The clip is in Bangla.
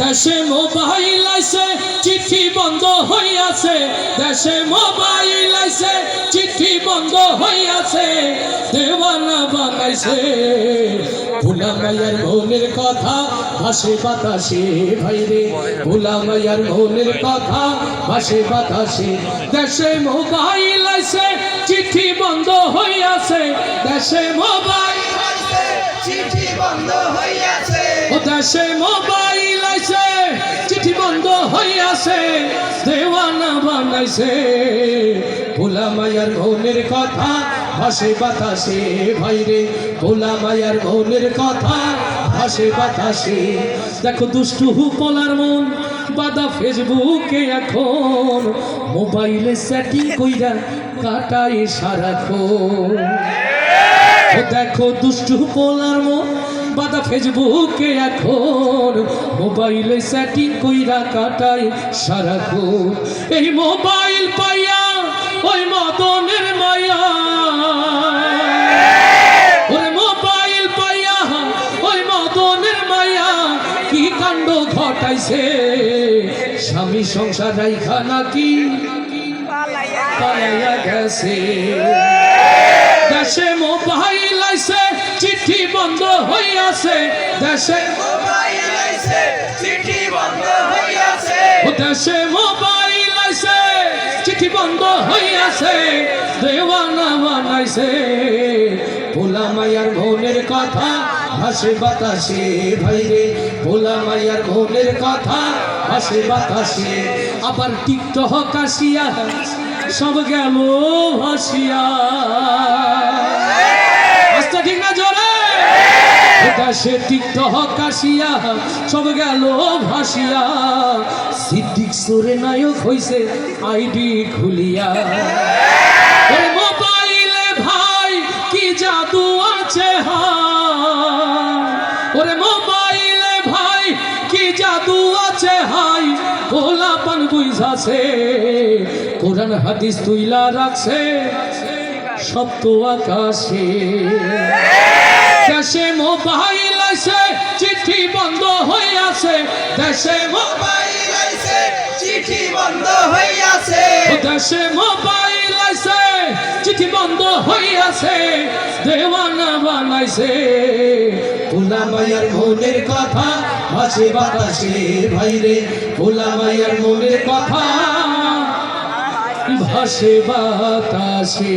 দেশে মোবাইল আইছে, চিঠি বন্ধ হইয়াছে। দেশে মোবাইল আইছে, চিঠি বন্ধ হইয়াছে। দেওয়ানা বানাইছে। ভোলা মায়ার মনের কথা ভাসে বাতাসে ভাইরে ভোলা মায়ার মনের কথা ভাসে বাতাসে। দেশে মোবাইল আইছে, চিঠি বন্ধ হইয়াছে। দেশে মোবাইল চিঠি বন্ধ হইয়াছে। ও দেশে মোবাইল হইয়াছে দেওয়ানা বানাইছে। ভোলা মায়ার মনের কথা, ভাসে বাতাসে, ভাইরে। ভোলা মায়ার মনের কথা, ভাসে বাতাসে। দেখো দুষ্টু পলার মন, বাদা ফেসবুকে এখন। মোবাইলে সেটিং কইরা কাটায় সারাক্ষণ। দেখো দুষ্টু পোলার মন, বাদা ফেসবুকে এখন। মোবাইলে সেটিং কইরা কাটায় সারাক্ষণ এই মোবাইল পাইয়া ওই মদনের মায়া। ওরে মোবাইল পাইয়া ওই মদনের মায়া। কি কাণ্ড ঘটাইছে? স্বামী সংসার রাইখা নাকি পালাইয়া গেছে। দেশে মোবাইল আইছে চিঠি বন্ধ হইয়াছে। দেশে দেশে মোবাইল আইছে, চিঠি বন্ধ হইয়াছে, দেওয়ানা বানাইছে। ভোলা মায়ার মনের কথা ভাসে বাতাসে ভাইরে ভোলা মায়ার মনের কথা ভাসে বাতাসে। আবার টিকটক আসিয়া সব গেল ভাসিয়া। দেশে টিকটক আসিয়া, সব গেল ভাসিয়া। সিদ্দিক সোরে নায়ক হইছে আইডি খুলিয়া। মোবাইলে ভাই, কি আছে ওরে ভাই, কি আছে হাই? কোরআন হাদিস তুইলা রাখছে, সপ্ত আকাশে। দেশে মোবাইল আছে চিঠি বন্ধ হইয়াছে দেশে মোবাইল আইছে চিঠি বন্ধ হয়ে আছে। দেশে মোবাইল আছে চিঠি বন্ধ হইয়াছে দেওয়ানা বানাইছে। ভোলা মায়ার মনের কথা ভাসে বাতাসে ভাইরে ভোলা মায়ার মনের কথা, ভাসে বাতাসে।